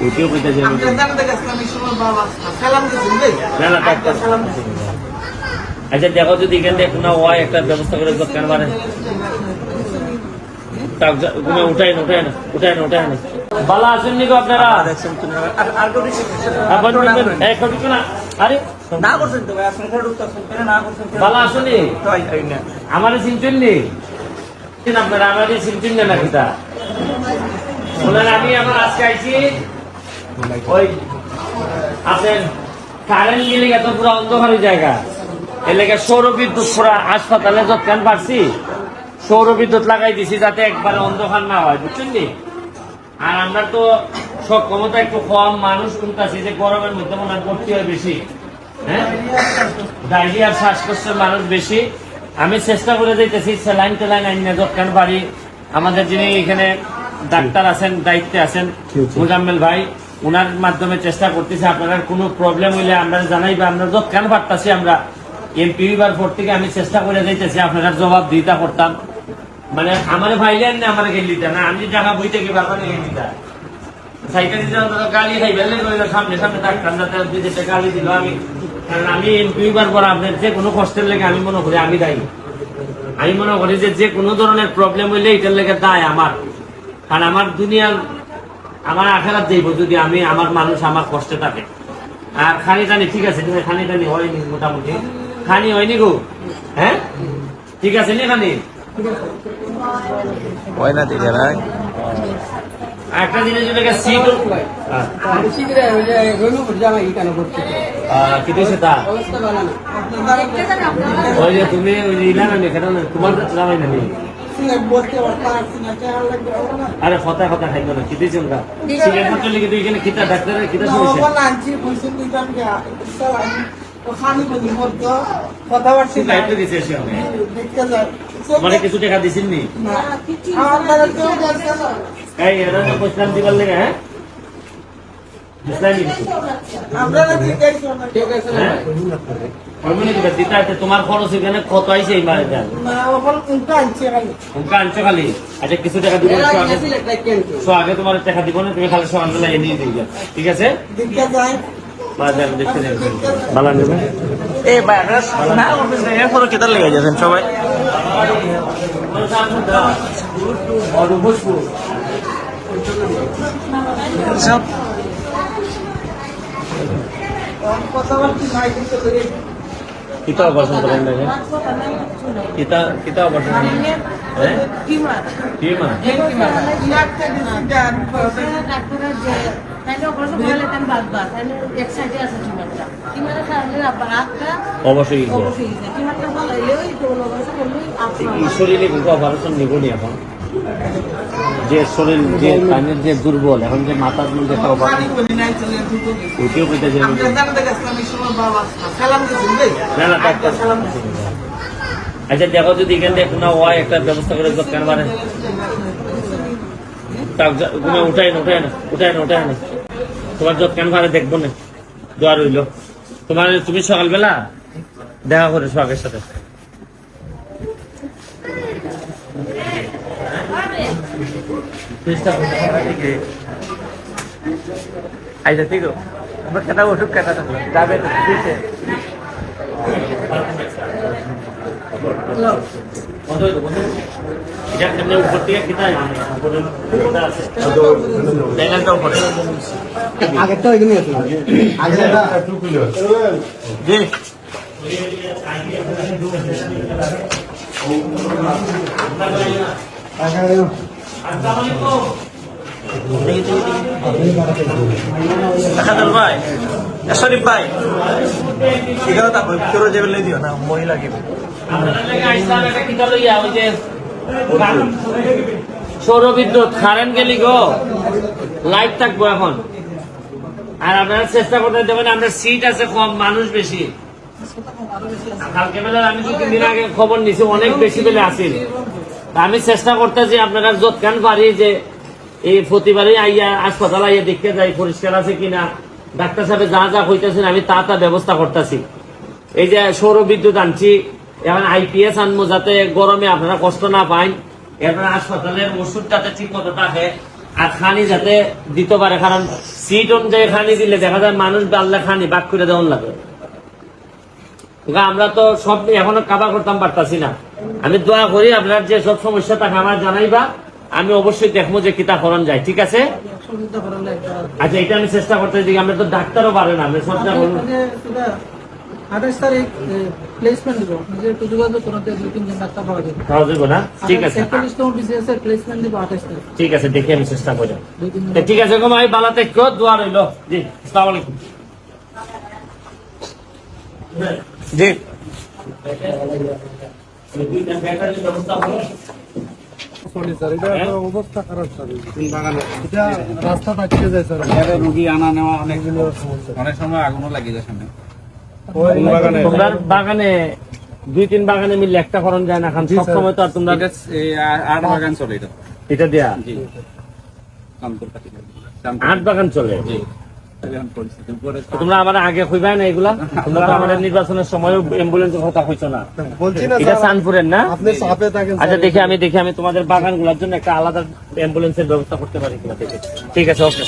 ওইটিও কইতেছে আমি না না ডাক্তার আচ্ছা দেখো যদি এখান থেকে কোনো হয় একটা ব্যবস্থা করে দোকান মানে তুমি উঠাই না উঠাই না উঠাই না উঠাই না ভালো আছেন নি। গো আপনারা আরে না করছেন তো ভাই আপনি খেলে ঢুকতেছেন কেন? না করছেন কেন? ভালো আসেনি। আমার চিনচুন নি? আপনারা? আমার না আমি আজকে ওই কারেন্ট এত পুরো অন্ধকার জায়গা সৌর বিদ্যুৎ পুরা পারছি লাগাই দিছি যাতে একবারে অন্ধকার না হয়, বুঝছেন আর আমরা তো সব ক্ষমতা একটু কম, মানুষ শুনতেছি যে গরমের মধ্যে মনে হয় হয় বেশি হ্যাঁ? ডায়রিয়ার শ্বাসকষ্টের মানুষ বেশি। আমি চেষ্টা করে দিতেছি স্যালাইন টেলাইন আইনে দোকান বাড়ি আমাদের যিনি এখানে ডাক্তার আছেন দায়িত্বে আছেন। মুজাম্মেল ভাই ওনার মাধ্যমে চেষ্টা করতেছি আপনারা কোনো প্রবলেম হইলে আমরা জানাইবা আমরা যত কেন পারতাছি আমরা এমপি বার পর থেকে আমি চেষ্টা করে দিতেছি আপনারা জবাব দিতা করতাম। মানে আমার ভাইলেন না আমার গেলিটা না আমি জায়গা বইতে কি ব্যাপার গেলিটা সাইকেল দিতে গালি খাই সামনে সামনে ডাক্তার গালি দিল আমি। কারণ আমি দুইবার পর আপনার যে কোনো কষ্টের লেগে আমি মনে করি আমি দায়ী। আমি মনে করি যে যে কোনো ধরনের প্রবলেম হইলে এটার লেগে দায় আমার। কারণ আমার দুনিয়ার আমার আখেরাত যাইব যদি আমি আমার মানুষ আমার কষ্টে থাকে। আর খানি টানি ঠিক আছে তুমি খানি টানি হয়নি মোটামুটি। খানি হয়নি গো। হ্যাঁ? ঠিক আছে নি খানি? হয় না দিদি ভাই। আর একটা জিনিস যেটাকে সিট কি দিয়েছে তা? ওই যে তুমি ওই যে ইলা না কেন না তোমার জামাই না নি আরে কথা কথা খাইব না কি দিয়েছে ওরা সিগারেট পত্র লিখে এখানে কিতা ডাক্তারের কিতা শুনেছে দায়িত্ব দিছে সে আমাকে। মানে কিছু টাকা দিছেন নি। এই এরা তো দিবার লেগে হ্যাঁ ইসলামী কিছু হ্যাঁ কমিউনি দিবে দিতে আছে তোমার খরচ এখানে কত আইছে এই মারে দেন? আনছো খালি? আচ্ছা কিছু টাকা দিব সো আগে তোমার টাকা দিব না তুমি খালি সকালবেলা এনে দিয়ে ঠিক আছে? মা দেন দেখতে দেন ভালো নেবে এ ভাই আপনারা না করছেন এরপরে কেতার লেগে যাচ্ছেন সবাই সব কিতা অপারেশন করেন দেখে কিতা কিতা অপারেশন করেন হ্যাঁ? কি মা অবশ্যই শরীরে অপারেশন নিবনি এখন। যে শরীর, যে কানের যে দুর্বল, এখন যে মাথার মধ্যে আচ্ছা দেখো যদি এখান থেকে কোনো হয়, একটা ব্যবস্থা করে দোকান মানে? তুমি উঠাই না উঠাই না উঠাই না উঠাই না তোমার দোকান ভাড়া দেখব না, দোয়া রইল। তোমার তুমি সকালবেলা দেখা করে সোহাগের সাথে। চেষ্টা করতে আইসা ঠিক আমরা কেটা ওষুধ কেটা যাবে তো থেকে কিতা আছে? আগেরটা। ওইখানে আছে জি ভাই শরীফ ভাই এগারো তা ভিতরে যাবে লাই দিও না মহিলা কি আপনারা লাগে আইসার একটা কিতা লইয়া, ওই যে সৌর বিদ্যুৎ কারেন্ট গেলি গো। লাইট থাকব এখন। আর আপনারা চেষ্টা করতে দেবেন আমরা সিট আছে কম মানুষ বেশি। কালকে বেলা আমি দু তিন দিন আগে খবর নিছি অনেক বেশি বেলে আসিল। আমি চেষ্টা করতেছি আপনারা যৎকান পারি যে এই প্রতিবারই আইয়া হাসপাতাল আইয়া দেখতে যাই, পরিষ্কার আছে কিনা, ডাক্তার সাহেব যা যা হইতেছেন আমি তা তা ব্যবস্থা করতেছি। এই যে সৌর বিদ্যুৎ আনছি, এখন আইপিএস আনব যাতে গরমে আপনারা কষ্ট না পান এরপরে হাসপাতালের ওষুধ যাতে ঠিক মতো থাকে, আর খানি যাতে দিতে পারে, কারণ সিট অনুযায়ী খানি দিলে দেখা যায় মানুষ বাড়লে খানি বাক করে দেওয়ান লাগে। আমরা তো সব এখনও কাবা করতাম পারতাছি না। আমি দোয়া করি আপনার যে সব সমস্যা থাকে আমার জানাইবা। আমি অবশ্যই দেখব যে কিতা করণ যায় ঠিক আছে? আচ্ছা এটা আমি চেষ্টা করতে দিই আমরা তো ডাক্তারও পারে না আমি চেষ্টা করব আঠাশ তারিখ প্লেসমেন্ট দিব। নিজে একটু যোগাযোগ করতে দুই তিনজন ডাক্তার পাওয়া যাবে। খাওয়া যাব না? ঠিক আছে। একচল্লিশ তম বিসিএস এর প্লেসমেন্ট দিব আঠাশ তারিখ। ঠিক আছে দেখে আমি চেষ্টা করি। দুই ঠিক আছে কম আমি বালা থেকে দোয়া রইল। জি আসসালামু আলাইকুম। জি। সরি স্যার এটা তো অবস্থা খারাপ স্যার এটা রাস্তা থাকতে যায় স্যার রুগী আনা নেওয়া অনেক সমস্যা। অনেক সময় আগুনও যায় সামনে। তোমরা বাগানে দুই তিন বাগানে মিললে একটা করণ যায় না খান সব সময় তো আর তোমরা আট বাগান চলে এটা। এটা দেয়া? আট বাগান চলে? তোমরা আমার আগে কইবা না এগুলা তোমরা আমাদের নির্বাচনের সময় অ্যাম্বুলেন্সের কথা কইছো না বলছি না এটা স্যার না আপনি চাপে থাকেন আচ্ছা দেখি আমি দেখি আমি তোমাদের বাগানগুলার জন্য একটা আলাদা অ্যাম্বুলেন্সের ব্যবস্থা করতে পারি কিনা ঠিক আছে ওকে